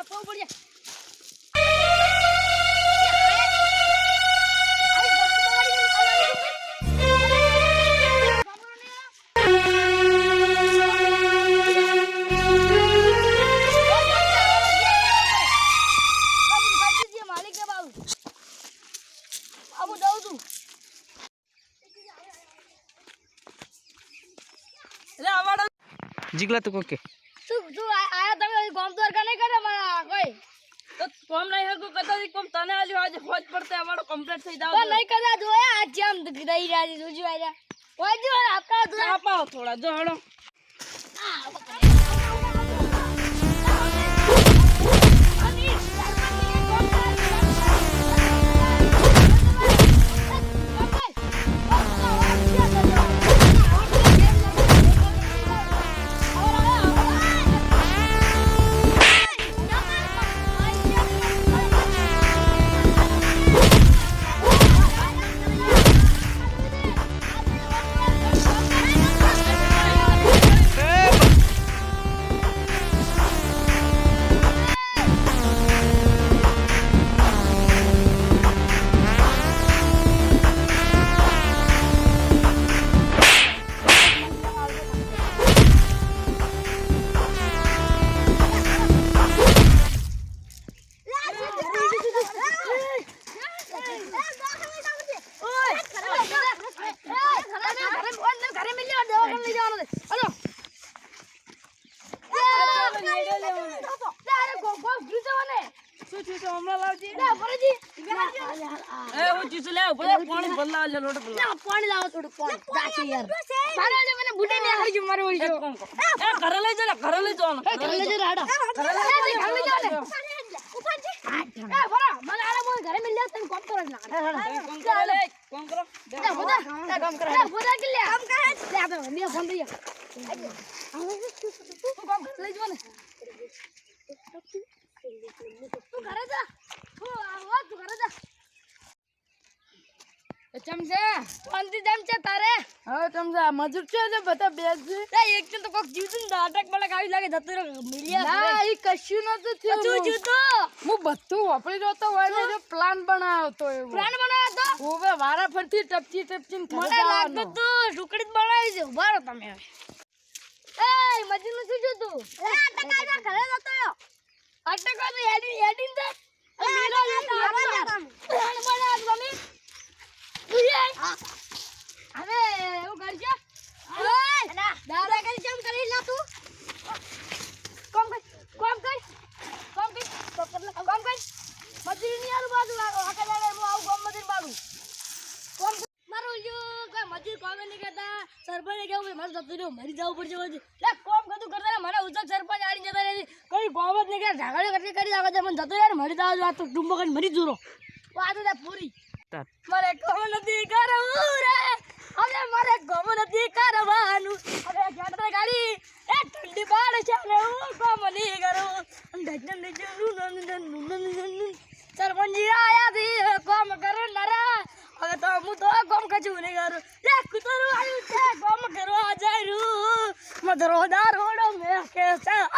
આપવો પડે જીગલા તું કોકે શું શું આયા તમે ગોમ દ્વારકા નહીં કરે કોમ નહીં હકું કદાચ કોમ તને આલ્યો આજે હોજ પડતે અમારો કમ્પ્લીટ થઈ જાવ નહીં કદા જોયા? આ જેમ રહી રહ્યા છે જોજો આયા ઓય જો આપકા તો અપાવો થોડા જો હળો. શું તો હમણાં લાવજે? એ હું ચીસું લે ઉપર પાણી ભરલા લે લોટ ભરલા પાણી લાવો થોડું પાણી. દાચી યાર. મારે આજે મને બુડે ને ગયું મારે ઓળી કર. એ ઘરે લઈ જા ને, ઘરે લઈ જવાનું ઘરે લઈ ઘરે જાઓ. જરા હાડો ઘરે લઈ જાઓ ને એ ભરા મને આલે મોય ઘરે મિલ જાવ તમે કોમ કરો ના. કામ કરો લે, કામ કરો. એ બોદા કામ કરે. એ બોદા કે લે. કામ કરે. લે આપણે મને ફોન દઈએ તું કામ ઘરે લઈ જવા ને તું ઘરે જા તું આવો તું ઘરે જા ચમચે શાંતિ જેમ તારે? હા ચમચા મજૂર છે ને બધા બેસી છે એક તો કોક જીવતું ને નાટક મને આવી લાગે જતો મિલિયા ના એ કશું નતું થયું. તું જીવતું? હું બધું વાપરી રહ્યો હોય ને જો પ્લાન બનાવ્યો તો એવો. પ્લાન બનાવ્યો તો હવે વારા ફરતી ટપચી ટપચી મને લાગતું તું ટુકડી જ બનાવી છે ઊભા રહો તમે એ મજૂરનું શું જોતું અટકા ઘરે જતો અટકા એડી એડી દે મેલો લેતા પ્લાન બનાવ તમે ઉયે હવે એવું કરજો ઓય દાદા કરી કેમ કરી લા તું કોમ કર કોમ કર કોમ કર કોમ કર મજૂરી બાજુ હું આવું કોમ મજૂરી બાજુ કોમ મારું જો કોઈ મજૂર કોમે નહીં કરતા સરપંચ કેવું કે મારે જતું રહ્યું મરી જવું પડશે બધું. લે કોમ કતું કરતા મને ઉચક સરપંચ આડી જતા રહે કઈ કોમ જ નહીં કરે ઝાગડે કરી કરી આવે છે? મને જતું રહે મરી જાવ આ તો ડુંબો કરીને મરી જુરો વાત છે પૂરી. મારે કોમ નથી કરવું રે. હવે મારે ગમ નથી કરવાનું. હવે ગાડી ગાડી. એ ઠંડી પાડ છે અને હું કોમ નહીં કરું. સરપંચજી આયા થી કોમ કરો નરા હવે તો હું તો કોમ કચું નહીં કરું. લે, કુતરું આવ્યું છે કોમ કરવા જાય રૂ મધરો દારોડો મે કે છે. આ